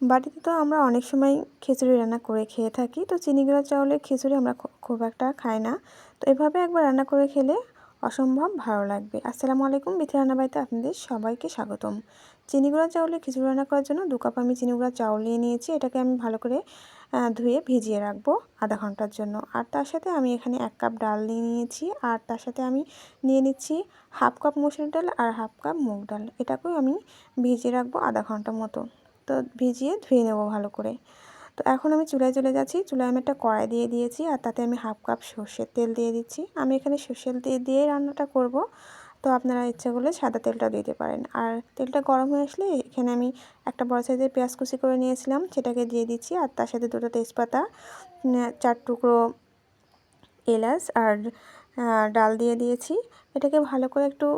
বাড়িতে তো আমরা অনেক সময় খিচুড়ি রান্না করে খেয়ে থাকি, তো চিনি গুঁড়া চাউলের খিচুড়ি আমরা খুব একটা খাই না। তো এভাবে একবার রান্না করে খেলে অসম্ভব ভালো লাগবে। আসসালামু আলাইকুম, বিথি রান্নাবাড়িতে আপনাদের সবাইকে স্বাগতম। চিনি গুঁড়া চাউলের খিচুড়ি রান্না করার জন্য দু কাপ আমি চিনি গুঁড়া চাউল নিয়ে নিয়েছি, এটাকে আমি ভালো করে ধুয়ে ভিজিয়ে রাখব আধা ঘণ্টার জন্য। আর তার সাথে আমি এখানে এক কাপ ডাল নিয়ে নিয়েছি, আর তার সাথে আমি নিয়ে নিচ্ছি হাফ কাপ মসুর ডাল আর হাফ কাপ মুগ ডাল। এটাকেও আমি ভিজিয়ে রাখব আধা ঘণ্টা মতো। তো ভিজিয়ে ধুয়ে নেব ভালো করে। তো এখন আমি চুলায় চলে যাচ্ছি। চুলায় আমি একটা কড়াই দিয়ে দিয়েছি আর তাতে আমি হাফ কাপ সর্ষের তেল দিয়ে দিচ্ছি। আমি এখানে সর্ষের তেল দিয়ে রান্নাটা করব। তো আপনারা ইচ্ছা করলে সাদা তেলটা দিতে পারেন। আর তেলটা গরম হয়ে আসলে এখানে আমি একটা বড় সাইজের পেঁয়াজ কুচি করে নিয়েছিলাম। সেটাকে দিয়ে দিচ্ছি আর তার সাথে দুটো তেজপাতা চার টুকরো এলাচ আর ডাল দিয়ে দিয়েছি। এটাকে ভালো করে একটু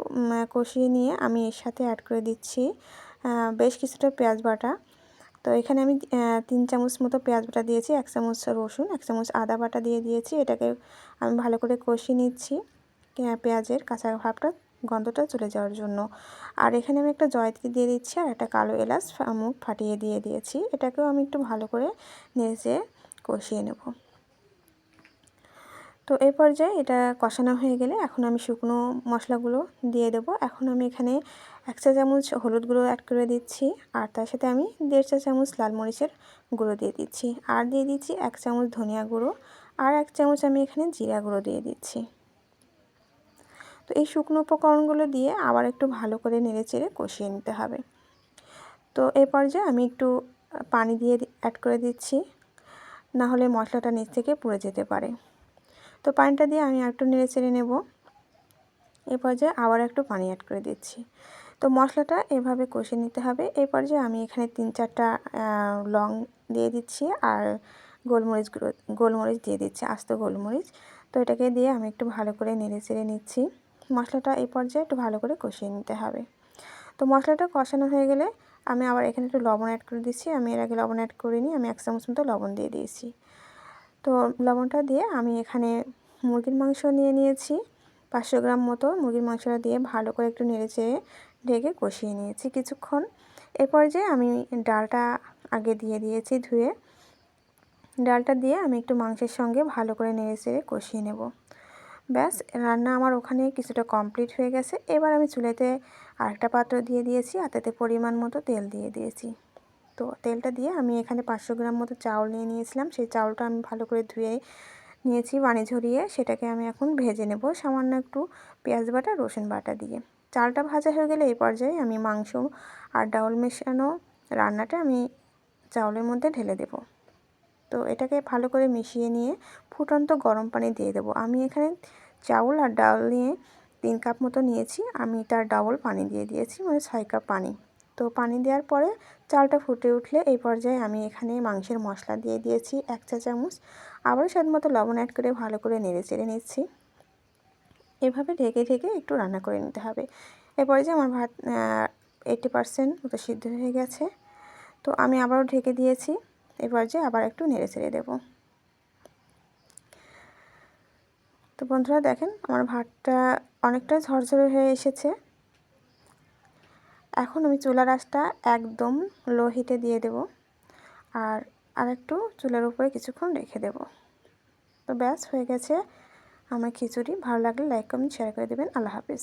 কষিয়ে নিয়ে আমি এর সাথে অ্যাড করে দিচ্ছি। বেশ কিছুটা পেঁয়াজ বাটা। তো এখানে আমি তিন চামচ মতো পেঁয়াজ বাটা দিয়েছি, এক চামচ রসুন, এক চামচ আদা বাটা দিয়ে দিয়েছি। এটাকে আমি ভালো করে কষিয়ে নিচ্ছি পেঁয়াজের কাঁচা ভাবটা, গন্ধটা চলে যাওয়ার জন্য। আর এখানে আমি একটা জয়ত্রী দিয়ে দিচ্ছি আর একটা কালো এলাচ মুখ ফাটিয়ে দিয়ে দিয়েছি। এটাকেও আমি একটু ভালো করে নেড়ে কষিয়ে নেব। তো এই পর্যায়ে এটা কষানো হয়ে গেলে এখন আমি শুকনো মশলাগুলো দিয়ে দেব। এখন আমি এখানে এক চা চামচ হলুদ গুঁড়ো অ্যাড করে দিচ্ছি আর তার সাথে আমি দেড় চা চামচ লাল মরিচের গুঁড়ো দিয়ে দিচ্ছি আর দিয়ে দিচ্ছি এক চামচ ধনিয়া গুঁড়ো আর এক চামচ আমি এখানে জিরা গুঁড়ো দিয়ে দিচ্ছি। তো এই শুকনো উপকরণগুলো দিয়ে আবার একটু ভালো করে নেড়ে চেড়ে কষিয়ে নিতে হবে। তো এই পর্যায়ে আমি একটু পানি দিয়ে অ্যাড করে দিচ্ছি। না হলে মশলাটা নিচ থেকে পুড়ে যেতে পারে। তো পানিটা দিয়ে আমি একটু নেড়ে চেড়ে নেব। এই পর্যায়ে আবার একটু পানি অ্যাড করে দিচ্ছি। তো মশলাটা এভাবে কষে নিতে হবে। এই পর্যায়ে আমি এখানে তিন চারটা লং দিয়ে দিচ্ছি আর গোলমরিচ গোলমরিচ দিয়ে দিচ্ছি, আস্ত গোলমরিচ। তো এটাকে দিয়ে আমি একটু ভালো করে নেড়ে চেড়ে নিচ্ছি। মশলাটা এই পর্যায়ে একটু ভালো করে কষিয়ে নিতে হবে। তো মশলাটা কষানো হয়ে গেলে আমি আবার এখানে একটু লবণ অ্যাড করে দিচ্ছি। আমি এর আগে লবণ অ্যাড করিনি, আমি এক চামচ মতো লবণ দিয়ে দিয়েছি। তো লবণটা দিয়ে আমি এখানে মুরগির মাংস নিয়ে নিয়েছি। পাঁচশো গ্রাম মতো মুরগির মাংসটা দিয়ে ভালো করে একটু নেড়ে চেড়ে ঢেকে কষিয়ে নিয়েছি কিছুক্ষণ। এরপর পর্যায়ে আমি ডালটা আগে দিয়ে দিয়েছি ধুয়ে, ডালটা দিয়ে আমি একটু মাংসের সঙ্গে ভালো করে নেড়ে চেড়ে কষিয়ে নেব। ব্যাস, রান্না আমার ওখানে কিছুটা কমপ্লিট হয়ে গেছে। এবার আমি চুলেতে আরেকটা পাত্র দিয়ে দিয়েছি, আর তাতে পরিমাণ মতো তেল দিয়ে দিয়েছি। তো তেলটা দিয়ে আমি এখানে পাঁচশো গ্রাম মতো চাউল নিয়ে নিয়েছিলাম। সেই চাউলটা আমি ভালো করে ধুয়ে নিয়েছি পানি ঝরিয়ে। সেটাকে আমি এখন ভেজে নেব সামান্য একটু পেঁয়াজ বাটা, রসুন বাটা দিয়ে। চালটা ভাজা হয়ে গেলে এই পর্যায়ে আমি মাংস আর ডাউল মেশানো রান্নাটা আমি চাউলের মধ্যে ঢেলে দেব। তো এটাকে ভালো করে মিশিয়ে নিয়ে ফুটন্ত গরম পানি দিয়ে দেবো। আমি এখানে চাউল আর ডাল নিয়ে তিন কাপ মতো নিয়েছি। আমি তার ডাবল পানি দিয়ে দিয়েছি মানে ছয় কাপ পানি। তো পানি দেওয়ার পরে চালটা ফুটে উঠলে এই পর্যায়ে আমি এখানে মাংসের মশলা দিয়ে দিয়েছি এক চা চামচ। আবার স্বাদ মতো লবণ অ্যাড করে ভালো করে নেড়ে চেড়ে নিচ্ছি। এভাবে ঢেকে ঢেকে একটু রান্না করে নিতে হবে। এরপরে যে আমার ভাত এইটি পারসেন্ট মতো সিদ্ধ হয়ে গেছে। তো আমি আবারও ঢেকে দিয়েছি। এবার যে আবার একটু নেড়ে চেড়ে দেবো। তো বন্ধুরা দেখেন, আমার ভাতটা অনেকটা ঝরঝরে হয়ে এসেছে। এখন আমি চুলার আঁচটা একদম লো হিটে দিয়ে দেব আর আরেকটু চুলার উপরে কিছুক্ষণ রেখে দেব। তো ব্যাস, হয়ে গেছে। আমার খিচুড়ি। ভালো লাগলে লাইক কমেন্ট শেয়ার করে দেবেন। আল্লাহ হাফিজ।